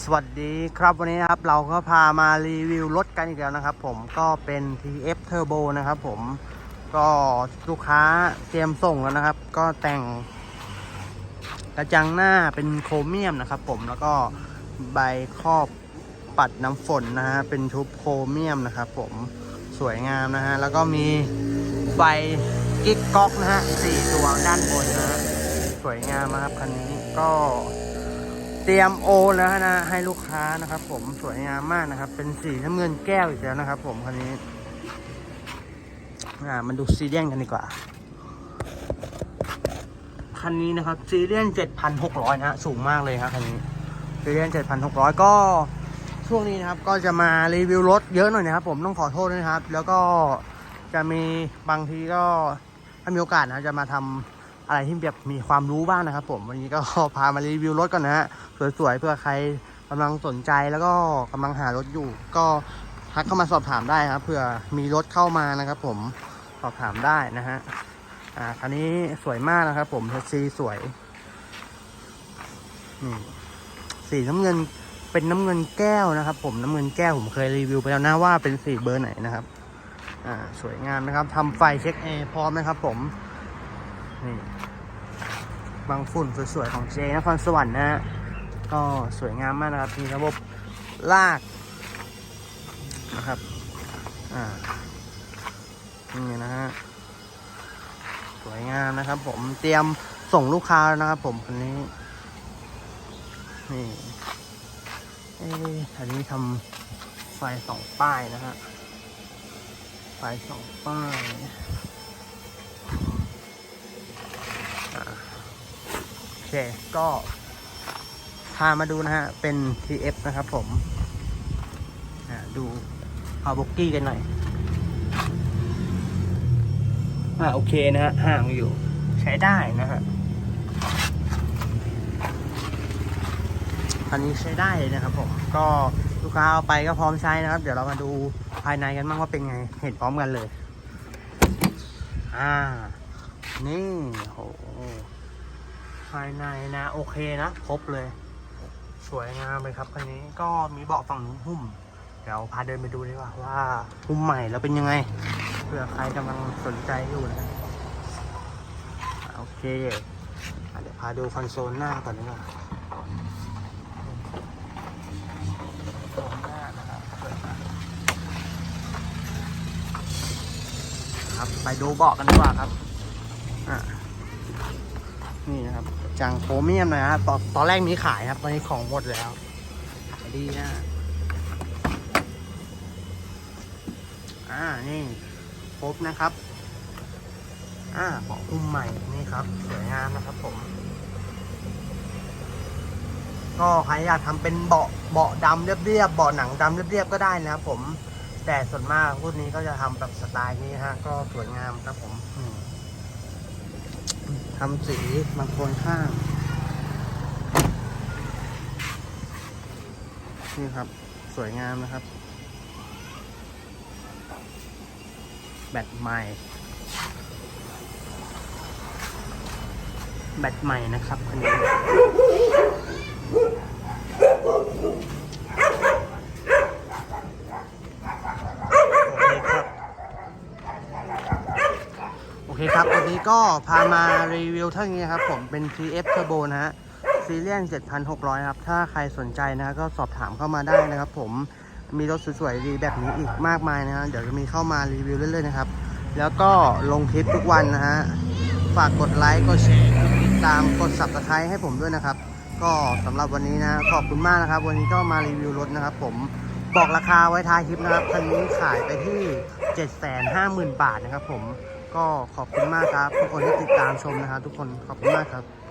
สวัสดีครับวันนี้นะครับเราก็พามารีวิวรถกันอีกแล้วนะครับ ผมก็เป็น TF Turbo นะครับ ผมก็ลูกค้าเตรียมส่งแล้วนะครับ ก็แต่งกระจังหน้าเป็นโครเมียมนะครับ ผมแล้วก็ใบครอบปัดน้ำฝนนะฮะเป็นชุบโครเมียมนะครับ ผมสวยงามนะฮะแล้วก็มีไฟกิ๊กก๊อกนะฮะสี่ดวงด้านบนนะฮะสวยงามนะครับคันนี้ก็ เตรียมโอแล้วนะให้ลูกค้านะครับ ผมสวยงามมากนะครับ เป็นสีน้ำเงินแก้วอีกแล้วนะครับ ผมคันนี้อ่ามันดูซีเรียนกันดีกว่าคันนี้นะครับซีเรียน7,600นะฮะสูงมากเลยครับคันนี้ซีเรียน7,600ก็ช่วงนี้นะครับก็จะมารีวิวรถเยอะหน่อยนะครับ ผมต้องขอโทษด้วยนะครับ แล้วก็จะมีบางทีก็ถ้ามีโอกาสนะจะมาทำ อะไรที่แบบมีความรู้บ้างนะครับ ผมวันนี้ก็พามารีวิวรถก่อนนะฮะสวยๆเพื่อใครกำลังสนใจแล้วก็กำลังหารถอยู่ ก็ทักเข้ามาสอบถามได้ครับเผื่อมีรถเข้ามานะครับ ผมสอบถามได้นะฮะอ่าคันนี้สวยมากนะครับ ผมแท็กซี่สวยนี่สีน้ำเงินเป็นน้ำเงินแก้วนะครับ ผมน้ำเงินแก้วผมเคยรีวิวไปแล้วนะว่าเป็นสีเบอร์ไหนนะครับ อ่าสวยงามนะครับทำไฟเช็คแอร์พร้อมนะครับ ผม นี่บางฝุ่นสวยๆของเจนครสวรรค์นะฮะก็สวยงามมากนะครับ มีระบบลากนะครับ อ่า นี่นะฮะ สวยงามนะครับ ผม เตรียมส่งลูกค้าแล้วนะครับ ผมคันนี้ นี่ เอ๊อันนี้ทำไฟสองป้ายนะฮะ ไฟสองป้ายอ่าโอ เค ก็พามาดูนะฮะ เป็น TF นะครับผมดูเอาบุกกี้กันหน่อยอ่าโอเคนะฮะ ห่างอยู่ใช้ได้นะฮะคันนี้ใช้ได้เลยนะครับผม ก็ลูกค้าเอาไปก็พร้อมใช้นะครับ เดี๋ยวเรามาดูภายในกันบ้างว่าเป็นไง เห็นพร้อมกันเลย อ่า นี่โห ภายในนะโอเคนะครบเลย สวยงามเลยครับคันนี้ก็มีเบาะฝั่งนู้นหุ้ม เดี๋ยวพาเดินไปดูดีกว่าว่าหุ้มใหม่แล้วเป็นยังไงเผื่อใครกำลังสนใจอยู่นะโอเคเดี๋ยวพาดูคอนโซลหน้าก่อนดีกว่าคอนโซลหน้านะครับสวยมากครับไปดูเบาะกันดีกว่าครับอะ นี่นะครับจังโครเมียมนะครับตอนตอนแรกมีขายครับ ตอนนี้ของหมดแล้วขายดีนะอ่านี่ครบนะครับ อ่าเบาะหุ้มใหม่นี่ครับ สวยงามนะครับผม ก็ใครอยากทำเป็นเบาะเบาะดำเรียบๆเบาะหนังดำเรียบๆก็ได้นะครับผมแต่ส่วนมากรุ่นนี้ก็จะทำแบบสไตล์นี้ฮะ ก็สวยงามครับผมอืม ทำสีบางคนข้าง นี่ครับสวยงามนะครับ แบตใหม่ แบตใหม่นะครับคันนี้โอเคครับ โอเคครับ วันนี้ก็พามารีวิวเท่านี้ครับผมเป็น TF Turbo นะฮะซีเรียน7,600 ครับ ถ้าใครสนใจนะก็สอบถามเข้ามาได้นะครับผมมีรถสวยๆดีแบบนี้อีกมากมายนะฮะเดี๋ยวจะมีเข้ามารีวิวเรื่อยๆนะครับ แล้วก็ลงคลิปทุกวันนะฮะ ฝากกดไลค์กดแชร์กดติดตามกด subscribe ให้ผมด้วยนะครับ ก็สำหรับวันนี้นะขอบคุณมากนะครับ วันนี้ก็มารีวิวรถนะครับ ผมบอกราคาไว้ท้ายคลิปนะครับคันนี้ขายไปที่ 750,000 บาทนะครับผม ก็ขอบคุณมากครับ ทุกคนที่ติดตามชมนะครับทุกคนขอบคุณมากครับ